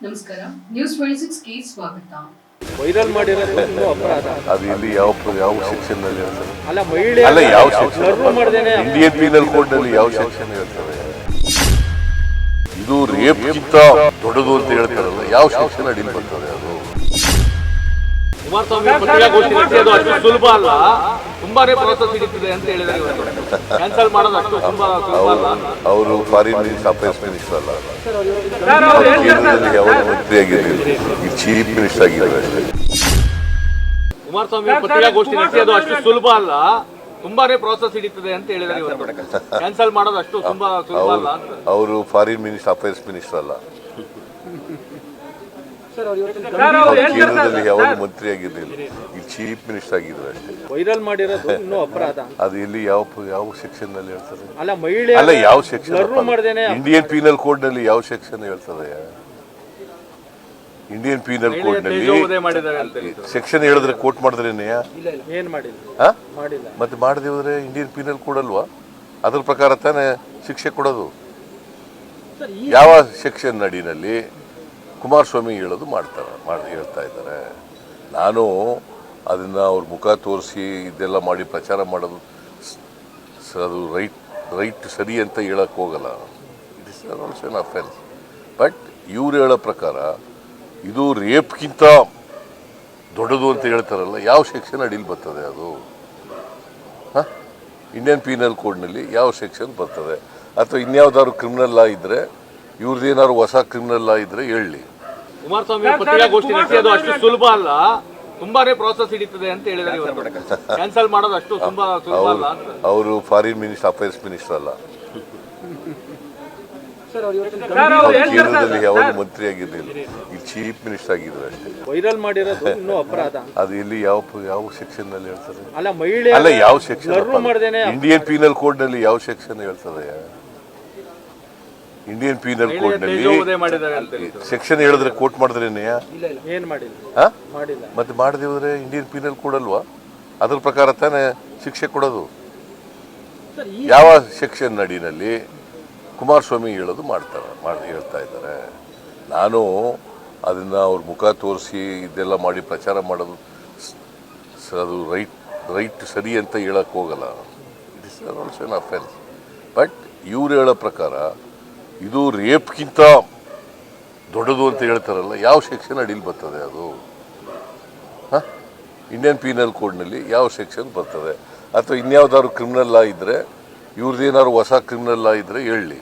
ನಮಸ್ಕಾರ. News twenty ಸಿಕ್ಸ್ಗೆ ಸ್ವಾಗತ. Viral ಮಾಡಿರೋದು ಇನ್ನೂ ಅಪರಾಧ ಅದು ಇಲ್ಲಿ ಯಾವ ಯಾವ ಸೆಕ್ಷನ್ ಅಲ್ಲ ಮಹಿಳೆ ಅಲ್ಲ ಯಾವ ಸೆಕ್ಷನ್ ಇಂಡಿಯನ್ ಪೀನಲ್ ಕೋಡ್ನಲ್ಲಿ ಯಾವ ಸೆಕ್ಷನ್ ಇದು ರೇಪ್ ಗಿಂತ ದೊಡ್ಡದು ಅಂತ ಹೇಳ್ತಾರಲ್ಲ ಯಾವ ಸೆಕ್ಷನ್ ಅಡಿಲ್ ಬರ್ತದೆ ಅದು? ಕುಮಾರಸ್ವಾಮಿ ಪತ್ರಿಕಾಗೋಷ್ಠಿ ಅದು ಅಷ್ಟು ಸುಲಭ ಅಲ್ಲ. ತುಂಬಾನೇ ಪ್ರೋತ್ಸಾಹ ಸಿಗುತ್ತದೆ ಅಂತ ಹೇಳಿದ್ದಾರೆ ಇವತ್ತು. ಕ್ಯಾನ್ಸಲ್ ಮಾಡೋದು ಅಷ್ಟು ತುಂಬಾ ಸುಲಭ ಅಲ್ಲ. ಅವರು ಫಾರಿನ್ ಮಿನಿಸ್ಟರ್ ಅಫೇರ್ಸ್ ಮಿನಿಸ್ಟರ್ ಅಲ್ಲ. ಅವ್ರು ಮಂತ್ರಿ ಆಗಿರಲಿಲ್ಲ ಈ ಚೀಫ್ ಮಿನಿಸ್ಟರ್ ಆಗಿದ್ದಾರೆ ಅಷ್ಟೇ. ಕುಮಾರಸ್ವಾಮಿ ಪತ್ರಿಕಾಗೋಷ್ಠಿ ನಡೆಸಿದ್ದು ಅಷ್ಟು ಸುಲಭ ಅಲ್ಲ. ತುಂಬಾನೇ ಪ್ರೋಸೆಸ್ ಹಿಡಿತದೆ ಅಂತ ಹೇಳಿದ್ದಾರೆ ಇವತ್ತು. ಕ್ಯಾನ್ಸಲ್ ಮಾಡೋದು ಅಷ್ಟು ತುಂಬಾ ಸುಲಭ ಅಲ್ಲ ಅವರು ಫಾರಿನ್ ಮಿನಿಸ್ಟರ್ ಅಫೇರ್ಸ್ ಮಿನಿಸ್ಟರ್ ಅಲ್ಲ. ಅವ್ರು ಕೇಂದ್ರದಲ್ಲಿ ಯಾವ ಮಂತ್ರಿ ಆಗಿರ್ಲಿಲ್ಲ ಈ ಚೀಫ್ ಮಿನಿಸ್ಟರ್ ಆಗಿದ್ರು ಅಷ್ಟೇ. ವೈರಲ್ ಮಾಡಿರೋದು ಇನ್ನೂ ಅಪರಾಧ. ಅದು ಇಲ್ಲಿ ಯಾವ ಯಾವ ಸೆಕ್ಷನ್ನಲ್ಲಿ ಹೇಳ್ತಾರೆ? ಅಲ್ಲ ಮಹಿಳೆ ಅಲ್ಲ ಯಾವ ಸೆಕ್ಷನ್ ಇಂಡಿಯನ್ ಪೀನಲ್ ಕೋಡ್ನಲ್ಲಿ ಯಾವ ಸೆಕ್ಷನ್ ಹೇಳ್ತದೆ ಇಂಡಿಯನ್ ಪೀನಲ್ ಕೋಡ್ನಲ್ಲಿ. ಸೆಕ್ಷನ್ ಹೇಳಿದ್ರೆ ಕೋಟ್ ಮಾಡಿದ್ರೆ ಏನ್ ಮಾಡಿಲ್ಲ? ಹಾ? ಮಾಡಿಲ್ಲ. ಮತ್ತೆ ಮಾಡದೆ ಹೋದ್ರೆ ಇಂಡಿಯನ್ ಪೀನಲ್ ಕೋಡ್ ಅಲ್ವಾ? ಅದ್ರ ಪ್ರಕಾರ ತಾನೇ ಶಿಕ್ಷೆ ಕೊಡೋದು. ಯಾವ ಸೆಕ್ಷನ್ ಅಡಿನಲ್ಲಿ ಕುಮಾರಸ್ವಾಮಿ ಹೇಳೋದು ಮಾಡ್ತಾರೆ, ಮಾಡಿ, ಹೇಳ್ತಾ ಇದ್ದಾರೆ. ನಾನು ಅದನ್ನ ಅವ್ರ ಮುಖ ತೋರಿಸಿ ಇದೆಲ್ಲ ಮಾಡಿ ಪ್ರಚಾರ ಮಾಡೋದು ಅದು ರೈಟ್ ರೈಟ್ ಸರಿ ಅಂತ ಹೇಳಕ್ ಹೋಗಲ್ಲ. It is also an offence but ಇವ್ರು ಹೇಳೋ ಪ್ರಕಾರ ಇದು ರೇಪ್ಗಿಂತ ದೊಡ್ಡದು ಅಂತ ಹೇಳ್ತಾರಲ್ಲ, ಯಾವ ಸೆಕ್ಷನ್ ಅಡಿಲಿ ಬರ್ತದೆ ಅದು? ಹಾಂ? ಇಂಡಿಯನ್ ಪೀನಲ್ ಕೋಡ್ನಲ್ಲಿ ಯಾವ ಸೆಕ್ಷನ್ ಬರ್ತದೆ? ಅಥವಾ ಇನ್ಯಾವುದಾದ್ರು ಕ್ರಿಮಿನಲ್ ಲಾ ಇದ್ದರೆ ಇವ್ರದ್ದೇನಾದ್ರು ಹೊಸ ಕ್ರಿಮಿನಲ್ ಲಾ ಹೇಳಿ. ಹೇಳಲಿ ಕುಮಾರಸ್ವಾಮಿ ಪತ್ರಿಕಾಗೋಷ್ಠಿ ಅಷ್ಟು ಸುಲಭ ಅಲ್ಲ. ತುಂಬಾನೇ ಪ್ರಾಸೆಸ್ ಹಿಡಿತದೆ ಅಂತ ಹೇಳಿದ್ದಾರೆ ಕ್ಯಾನ್ಸಲ್ ಮಾಡೋದು ಅಷ್ಟು ತುಂಬಾ ಸುಲಭ ಅಲ್ಲ ಅವರು ಫಾರಿನ್ ಮಿನಿಸ್ಟರ್ ಅಫೇರ್ಸ್ ಮಿನಿಸ್ಟರ್ ಅಲ್ಲ. ಕೇಂದ್ರದಲ್ಲಿ ಯಾವ ಮಂತ್ರಿ ಆಗಿರ್ಲಿಲ್ಲ. ಈ ಚೀಫ್ ಮಿನಿಸ್ಟರ್ ಆಗಿದ್ರು ಅಷ್ಟೇ. ವೈರಲ್ ಮಾಡಿರೋದು ಇನ್ನೂ ಅಪರಾಧ. ಅದು ಇಲ್ಲಿ ಯಾವ ಯಾವ ಸೆಕ್ಷನ್ನಲ್ಲಿ ಹೇಳ್ತಾರೆ? ಅಲ್ಲ ಮಹಿಳೆ ಅಲ್ಲ ಯಾವ ಸೆಕ್ಷನ್ ಇಂಡಿಯನ್ ಪೀನಲ್ ಕೋಡ್ನಲ್ಲಿ ಯಾವ ಸೆಕ್ಷನ್ ಹೇಳ್ತದೆ ಇಂಡಿಯನ್ ಪೀನಲ್ ಕೋಡ್ನಲ್ಲಿ ತೇಜೋವಧೆ ಮಾಡಿದ್ದಾರೆ ಅಂತ ಹೇಳಿದ್ರು. ಸೆಕ್ಷನ್ ಹೇಳಿದ್ರೆ ಕೋಟ್ ಮಾಡಿದ್ರೆ ಏನ್ ಮಾಡಿಲ್ಲ? ಹಾ ಮಾಡಿಲ್ಲ. ಮತ್ತೆ ಮಾಡದೆ ಹೋದ್ರೆ ಇಂಡಿಯನ್ ಪೀನಲ್ ಕೋಡ್ ಅಲ್ವಾ? ಅದ್ರ ಪ್ರಕಾರ ತಾನೇ ಶಿಕ್ಷೆ ಕೊಡೋದು. ಯಾವ ಸೆಕ್ಷನ್ ನಡಿನಲ್ಲಿ ಕುಮಾರಸ್ವಾಮಿ ಹೇಳೋದು ಮಾಡ್ತಾರೆ ಮಾಡಿ ಹೇಳ್ತಾ ಇದ್ದಾರೆ. ನಾನು ಅದನ್ನ ಅವ್ರ ಮುಖ ತೋರಿಸಿ ಇದೆಲ್ಲ ಮಾಡಿ ಪ್ರಚಾರ ಮಾಡೋದು ಸ್- ಅದು ರೈಟ್ ರೈಟ್ ಸರಿ ಅಂತ ಹೇಳಕ್ ಹೋಗಲ್ಲ. It is also offence but ಇವ್ರು ಹೇಳೋ ಪ್ರಕಾರ ಇದು ರೇಪ್ಗಿಂತ ದೊಡ್ಡದು ಅಂತ ಹೇಳ್ತಾರಲ್ಲ, ಯಾವ ಸೆಕ್ಷನ್ ಅಡಿಲಿ ಬರ್ತದೆ ಅದು? ಹಾಂ? ಇಂಡಿಯನ್ ಪೀನಲ್ ಕೋಡ್ನಲ್ಲಿ ಯಾವ ಸೆಕ್ಷನ್ ಬರ್ತದೆ? ಅಥವಾ ಇನ್ಯಾವ್ದಾದ್ರು ಕ್ರಿಮಿನಲ್ ಲಾ ಇದ್ದರೆ ಇವ್ರದ್ದೇನಾದ್ರು ಹೊಸ ಕ್ರಿಮಿನಲ್ ಲಾ ಇದ್ದರೆ ಹೇಳಿ.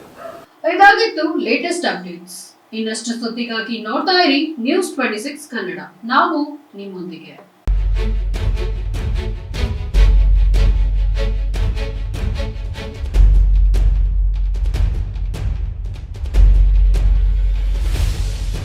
ಇದಾಗಿತ್ತು ಲೇಟೆಸ್ಟ್ ಅಪ್ಡೇಟ್ಸ್ ಇನ್ನಷ್ಟು ಸುದ್ದಿಗಾಗಿ ನೋಡ್ತಾ ಇರಿ ನ್ಯೂಸ್ ಟ್ವೆಂಟಿ ಸಿಕ್ಸ್ ಕನ್ನಡ. ನಾವು ನಿಮ್ಮೊಂದಿಗೆ.